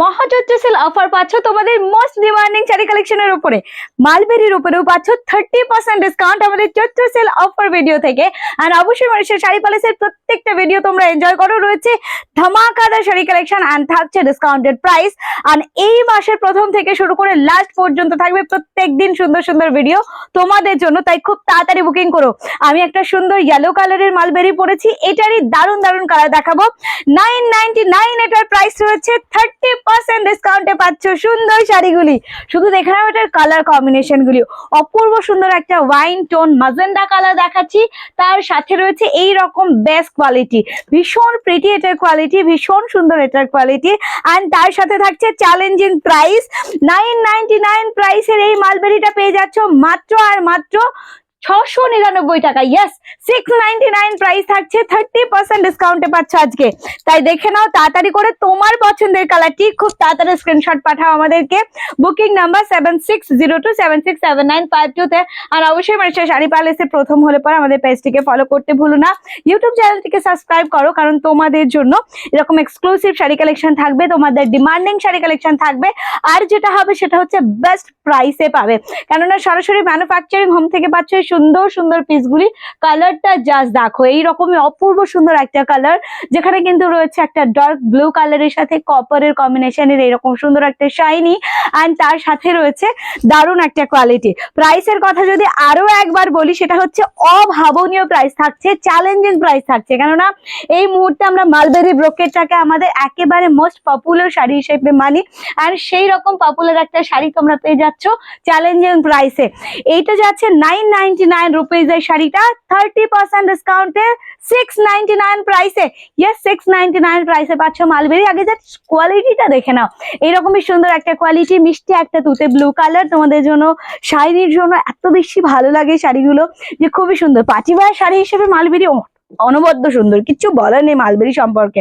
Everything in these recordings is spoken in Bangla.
মহাচৈত্র সেল অফার পাচ্ছ তোমাদের মোস্ট ডিমান্ডিং শাড়ি কালেকশনের উপরে। মালবেরির উপরেও পাচ্ছ থার্টি পার্সেন্ট ডিসকাউন্ট আমাদের চৈত্র সেল অফার ভিডিও থেকে। আর অবশ্যই মানুষের শাড়ি প্যালেসের প্রত্যেকটা ভিডিও তোমরা এনজয় করো। রয়েছে ধামাকাদার শাড়ি কালেকশন অ্যান্ড থাকছে ডিসকাউন্টেড প্রাইস আর এই মাসের প্রথম থেকে শুরু করে লাস্ট পর্যন্ত থাকবে প্রত্যেক দিন সুন্দর সুন্দর ভিডিও তোমাদের জন্য। তাই খুব তাড়াতাড়ি বুকিং করো। আমি একটা সুন্দর ইয়েলো কালারের মালবেরি পরেছি। এটারই দারুণ দারুণ কালার দেখাবো। নাইন নাইনটি নাইন এটার প্রাইস রয়েছে থার্টি পার্সেন্ট ডিসকাউন্টে পাচ্ছ সুন্দর শাড়িগুলি। শুধু দেখে নাও এটার কালার কম্বিনেশন গুলি। অপূর্ব সুন্দর একটা ওয়াইন টোন মাজেন্ডা কালার দেখাচ্ছি। তার সাথে রয়েছে এই রকম বেস্ট কোয়ালিটি ভীষণ প্রিটি এটার কোয়ালিটি ভীষণ সুন্দর এটার কোয়ালিটি অ্যান্ড তার সাথে থাকছে challenging price nine ninety nine প্রাইসের এই মালবেরিটা পেয়ে যাচ্ছ মাত্র আর মাত্র ছশো নিরানব্বই টাকা। Yes six ninety nine price থাকছে থার্টি পার্সেন্ট ডিসকাউন্টে পাচ্ছ আজকে। তাই দেখে নাও, তাড়াতাড়ি করে তোমার পছন্দের কালারটি খুব তাড়াতাড়ি স্ক্রিনশট পাঠাও আমাদেরকে। Booking number seven six zero two seven six seven nine five টুতে আর অবশ্যই মানুষের শাড়ি প্যালেসে প্রথম হলে পরে আমাদের পেজটিকে ফলো করতে ভুলো না। ইউটিউব চ্যানেলটিকে সাবস্ক্রাইব করো, কারণ তোমাদের জন্য এরকম এক্সক্লুসিভ শাড়ি কালেকশন থাকবে, তোমাদের ডিমান্ডিং শাড়ি কালেকশন থাকবে। আর যেটা হবে সেটা হচ্ছে বেস্ট প্রাইসে পাবে। কেননা সরাসরি ম্যানুফ্যাকচারিং হোম থেকে পাচ্ছ সুন্দর সুন্দর পিসগুলি কালারটা জাস্ট দেখো। এইরকমই অপূর্ব সুন্দর একটা কালার যেখানে কিন্তু রয়েছে একটা ডার্ক ব্লু কালারের সাথে কপারের কম্বিনেশনের এইরকম সুন্দর একটা শাইনি অ্যান্ড তার সাথে রয়েছে দারুণ একটা কোয়ালিটি প্রাইসের কথা যদি আরও একবার বলি, সেটা হচ্ছে অভাবনীয় প্রাইস থাকছে চ্যালেঞ্জিং প্রাইস থাকছে। কেননা এই মুহূর্তে আমরা মালবেরি ব্রোকেটটাকে আমাদের একেবারে মোস্ট পপুলার শাড়ি হিসেবে মানি। আর সেই রকম পপুলার একটা শাড়ি তোমরা পেয়ে যাচ্ছ চ্যালেঞ্জিং প্রাইসে এইটা যাচ্ছে নাইন নাইনটি নাইন রুপিজ এর শাড়িটা। থার্টি পার্সেন্ট ডিসকাউন্টে সিক্স নাইনটি নাইন প্রাইসে ইয়েস সিক্স নাইনটি নাইন প্রাইসে পাচ্ছ মালবেরি আগে যা কোয়ালিটিটা দেখে নাও। এইরকমই সুন্দর একটা কোয়ালিটি মিষ্টি একটা তুতে ব্লু কালার তোমাদের জন্য শাড়ির জন্য এত বেশি ভালো লাগে শাড়িগুলো যে খুবই সুন্দর। পাটিবার শাড়ি হিসেবে মালবেরি অনবদ্য সুন্দর কিচ্ছু বলার নেই মালবেরি সম্পর্কে।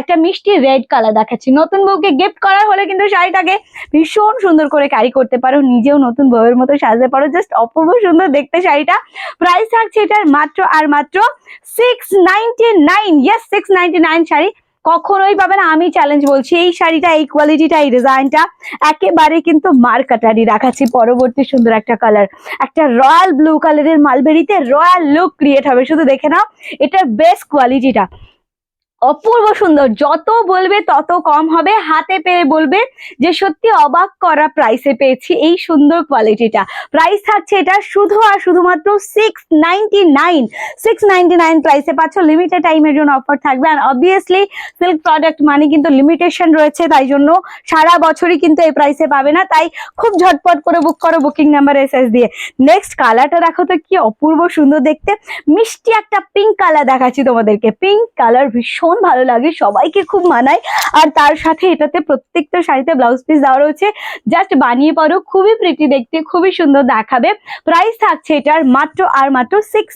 একটা মিষ্টি রেড কালার দেখাচ্ছি। নতুন বউকে গিফট করার হলে কিন্তু শাড়িটাকে ভীষণ সুন্দর করে ক্যারি করতে পারো, নিজেও নতুন বউয়ের মতো সাজতে পারো। জাস্ট অপূর্ব সুন্দর দেখতে শাড়িটা। প্রাইস থাকছে এটার মাত্র আর মাত্র six ninety nine yes six ninety nine sari. কখনোই পাবে না। আমি চ্যালেঞ্জ বলছি, এই শাড়িটা, এই কোয়ালিটিটা এই ডিজাইনটা একেবারে কিন্তু মার কাটারি রাখাচ্ছি পরবর্তী সুন্দর একটা কালার একটা রয়্যাল ব্লু কালারের মালবেরিতে রয়্যাল লুক ক্রিয়েট হবে। শুধু দেখে নাও, এটার বেস্ট কোয়ালিটিটা অপূর্ব সুন্দর। যত বলবে তত কম হবে। হাতে পেয়ে বলবে যে সত্যি অবাক করা প্রাইসে পেয়েছি এই সুন্দর কোয়ালিটিটা প্রাইস থাকছে এটা শুধু আর শুধুমাত্র six ninety nine six ninety nine প্রাইসে পাচ্ছ। লিমিটেড টাইমের জন্য অফার থাকবে। আর অবভিয়াসলি সিল্ক প্রোডাক্ট মানে কিন্তু লিমিটেশন রয়েছে। তাই জন্য সারা বছরই কিন্তু এই প্রাইসে পাবে না। তাই খুব ঝটপট করে বুক করো বুকিং নাম্বার এসএস দিয়ে। নেক্সট কালারটা দেখো তো কি অপূর্ব সুন্দর দেখতে। মিষ্টি একটা পিঙ্ক কালার দেখাচ্ছি তোমাদেরকে। পিঙ্ক কালার ভীষণ ভালো লাগে, সবাইকে খুব মানায়। আর তার সাথে এটাতে প্রত্যেকটা শাড়িতে ব্লাউজ পিস দেওয়া রয়েছে। জাস্ট বানিয়ে পারো, খুবই প্রিটি দেখতে, খুবই সুন্দর দেখাবে। প্রাইস থাকছে এটার মাত্র আর মাত্র সিক্স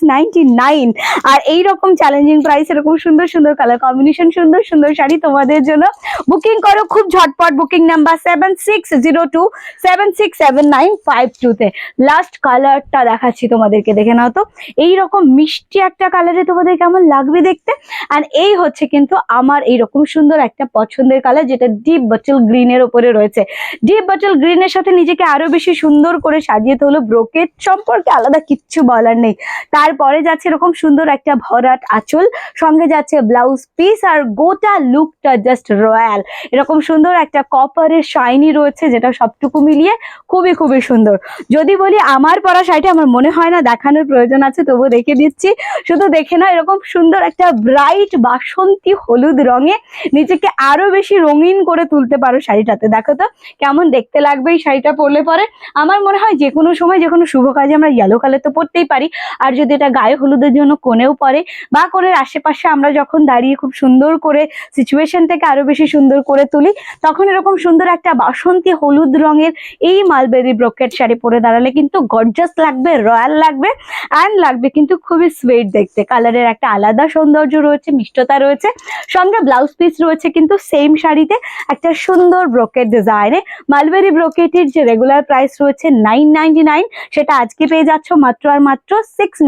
আর এই রকম চ্যালেঞ্জিং প্রাইস এরকম সুন্দর সুন্দর কালার কম্বিনেশন সুন্দর সুন্দর শাড়ি তোমাদের জন্য। বুকিং করো খুব ঝটপট booking number seven six zero two seven six seven nine five টুতে লাস্ট কালারটা দেখাচ্ছি তোমাদেরকে, দেখে নাও তো। এইরকম মিষ্টি একটা কালারে তোমাদের কেমন লাগবে দেখতে। আর এই হচ্ছে কিন্তু আমার এইরকম সুন্দর একটা পছন্দের কালার যেটা ডিপ বটল গ্রিনের ওপরে রয়েছে। ডিপ বটল গ্রিনের সাথে নিজেকে আরও বেশি সুন্দর করে সাজিয়ে তোলো ব্রোকেট সম্পর্কে আলাদা কিচ্ছু বলার নেই। তারপরে যাচ্ছে এরকম সুন্দর একটা ভরাট আঁচল, সঙ্গে যাচ্ছে ব্লাউজ পিস আর গোটা লুকটা জাস্ট রয়্যাল এরকম সুন্দর একটা কপারের শাইনি রয়েছে যেটা সবটুকু মিলিয়ে খুবই খুবই সুন্দর। যদি বলি আমার পরা শাড়িটা আমার মনে হয় না, দেখানোর প্রয়োজন আছে তবু দেখে দিচ্ছি। শুধু দেখে না, এরকম সুন্দর একটা ব্রাইট বাসন্তী হলুদ রঙে নিজেকে আরও বেশি রঙিন করে তুলতে পারো শাড়িটাতে। দেখো তো, কেমন দেখতে লাগবে এই শাড়িটা পরলে পরে? আমার মনে হয় যে কোনো সময় যে কোনো শুভ কাজে আমরা ইয়েলো কালার তো পরতেই পারি। আর যদি এটা গায়ে হলুদের জন্য কোণেও পরে বা কোণের আশেপাশে আমরা যখন দাঁড়িয়ে খুব সুন্দর করে সিচুয়েশনটাকে আরও বেশি সুন্দর করে তুলি, তখন এরকম সুন্দর একটা বাসন্তী হলুদ রঙের এই মালবেরি ব্রোকেট শাড়ি পরে দাঁড়ালে কিন্তু গর্জাস লাগবে রয়্যাল লাগবে অ্যান্ড লাগবে কিন্তু খুবই সুইট দেখতে। কালারের একটা আলাদা সৌন্দর্য রয়েছে, মিষ্টতা রয়েছে। রয়েছে। সঙ্গে ব্লাউজ পিস রয়েছে কিন্তু সেম শাড়িতে। একটা সুন্দর ব্রোকেট ডিজাইনে মালবেরি ব্রোকেটের যে রেগুলার প্রাইস রয়েছে নাইন সেটা আজকে পেয়ে যাচ্ছ মাত্র আর মাত্র সিক্স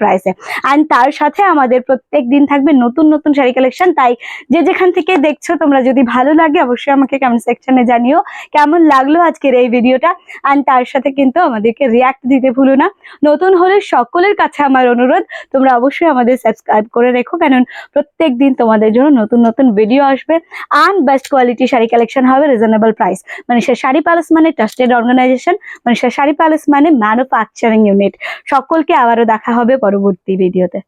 প্রাইসে অ্যান্ড তার সাথে আমাদের প্রত্যেক দিন থাকবে নতুন নতুন শাড়ি কালেকশন তাই যে যেখান থেকে দেখছ, তোমরা যদি ভালো লাগে, অবশ্যই আমাকে কমেন্ট সেকশনে জানিও। কেমন লাগল আজকের এই ভিডিওটা? অ্যান্ড তার সাথে কিন্তু আমাদেরকে রিয়াক্ট দিতে ভুলো না। নতুন হলে সকলের কাছে আমার অনুরোধ, তোমরা অবশ্যই আমাদের সাবস্ক্রাইব করে রেখো। কারণ প্রত্যেক দিন তোমাদের জন্য নতুন নতুন ভিডিও আসবে and best quality sari collection হবে রিজনেবল প্রাইস মানে সে শাড়ি প্যালেস মানে ট্রাস্টেড অর্গানাইজেশন মানে সে শাড়ি প্যালেস মানে ম্যানুফ্যাকচারিং ইউনিট সকলকে আবারও দেখা হবে পরবর্তী ভিডিওতে